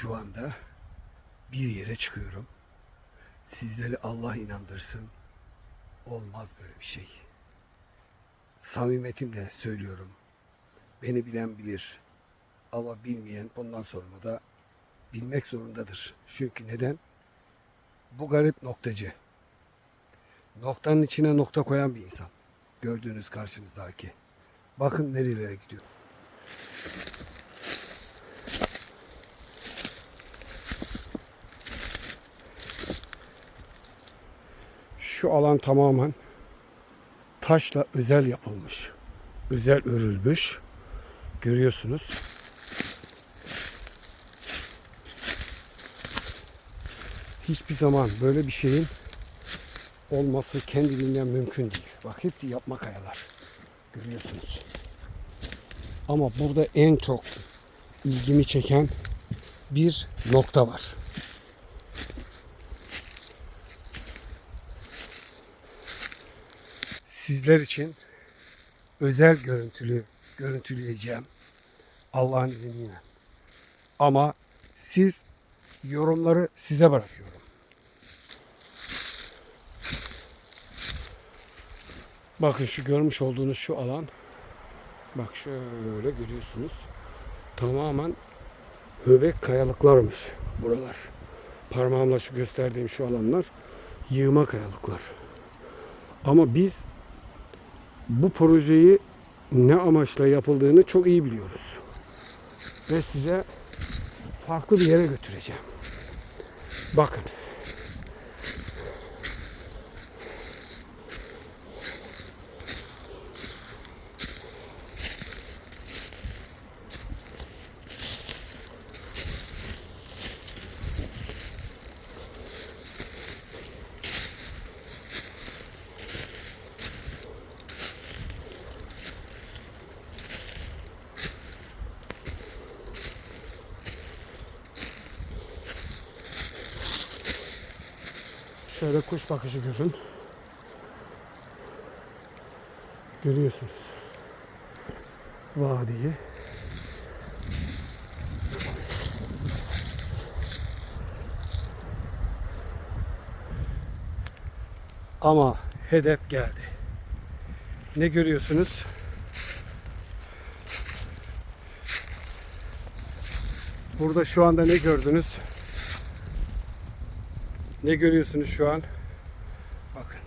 Şu anda bir yere çıkıyorum. Sizleri Allah inandırsın. Olmaz böyle bir şey. Samimiyetimle söylüyorum. Beni bilen bilir. Ama bilmeyen bundan sonra da bilmek zorundadır. Çünkü neden? Bu garip noktacı. Noktanın içine nokta koyan bir insan. Gördüğünüz karşınızdaki. Bakın nerelere gidiyor. Şu alan tamamen taşla özel yapılmış. Özel örülmüş. Görüyorsunuz. Hiçbir zaman böyle bir şeyin olması kendiliğinden mümkün değil. Bak hepsi yapma kayalar. Görüyorsunuz. Ama burada en çok ilgimi çeken bir nokta var. Sizler için özel görüntülü görüntüleyeceğim. Allah'ın izniyle. Ama siz yorumları size bırakıyorum. Bakın şu görmüş olduğunuz şu alan. Bak şöyle görüyorsunuz. Tamamen höbek kayalıklarmış buralar. Parmağımla şu gösterdiğim şu alanlar yığma kayalıklar. Ama biz bu projeyi ne amaçla yapıldığını çok iyi biliyoruz. Ve size farklı bir yere götüreceğim. Bakın. Şöyle kuş bakışı görün. Görüyorsunuz. Vadiyi. Ama hedef geldi. Ne görüyorsunuz? Burada şu anda ne gördünüz? Ne görüyorsunuz şu an? Bakın.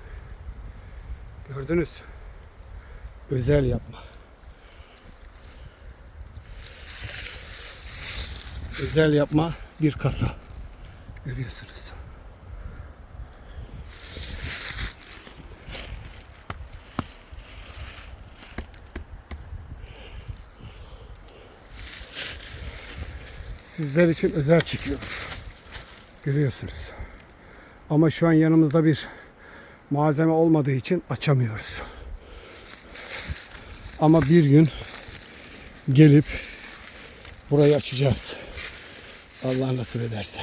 Gördünüz. Özel yapma. Özel yapma bir kasa. Görüyorsunuz. Sizler için özel çekiyorum. Görüyorsunuz. Ama şu an yanımızda bir malzeme olmadığı için açamıyoruz. Ama bir gün gelip burayı açacağız. Allah nasip ederse.